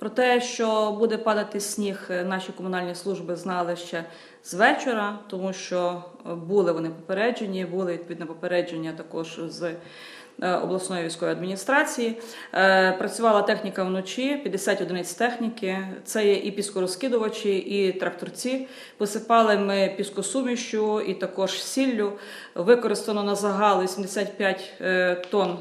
Про те, що буде падати сніг, е, наші комунальні служби знали ще з вечора, тому що е, були вони попереджені, були відповідне попередження також з е, обласної військової адміністрації. Працювала техніка вночі, 50 одиниць техніки. Це є і піскорозкидувачі, і тракторці. Посипали ми піскосумішю і також сіллю. Використано на загал 85 е, тонн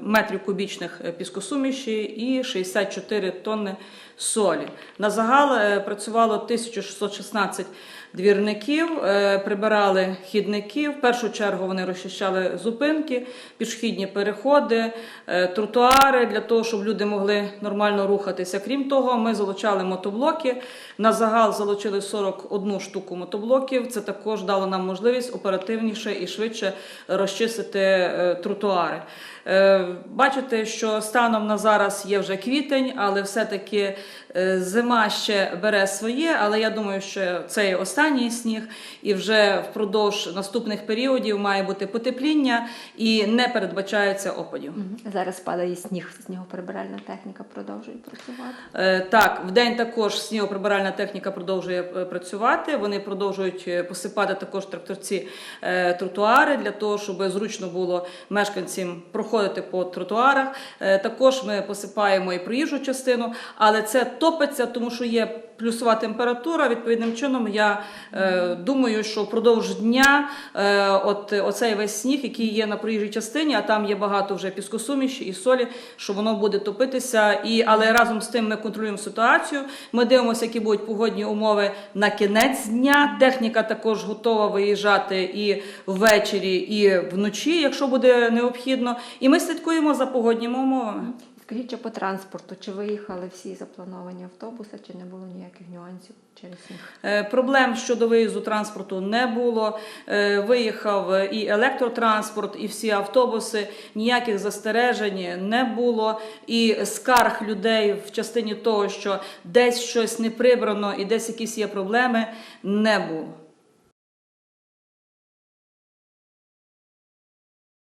метрів кубічних піскосуміші і 64 тонни солі. На загал е, працювало 1616 двірників, е, прибирали хідники. В першу чергу вони розчищали зупинки, пішохідні переходи, е, тротуари для того, щоб люди могли нормально рухатися. Крім того, ми залучали мотоблоки. На загал залучили 41 штуку мотоблоків. Це також дало нам можливість оперативніше і швидше розчистити тротуари. Бачите, що станом на зараз є вже квітень, але все-таки е, зима ще бере своє. Але я думаю, що це є останній сніг, і вже впродовж наступних періодів має бути потепління і не передбачається опадів. Зараз падає сніг, снігоприбиральна техніка продовжує працювати. Е, Так, вдень також снігоприбиральна техніка продовжує е, працювати. Вони продовжують посипати також тракторці тротуари для того, щоб зручно було мешканцям проходити по тротуарах. Також ми посипаємо і проїжджу частину, але це топиться, тому що є плюсова температура. Відповідним чином я е, думаю, що впродовж дня е, от оцей весь сніг, який є на проїжджій частині, а там є багато вже піскосуміші і солі, що воно буде топитися. І але разом з тим ми контролюємо ситуацію. Ми дивимося, які будуть погодні умови на кінець дня. Техніка також готова виїжджати і ввечері, і вночі, якщо буде необхідно. І ми слідкуємо за погодніми умовами. Скажіть, чи по транспорту, чи виїхали всі заплановані автобуси, чи не було ніяких нюансів через сніг? Е, Проблем щодо виїзду транспорту не було. Е, Виїхав і електротранспорт, і всі автобуси. Ніяких застережень не було. І скарг людей в частині того, що десь щось не прибрано і десь якісь є проблеми, не було.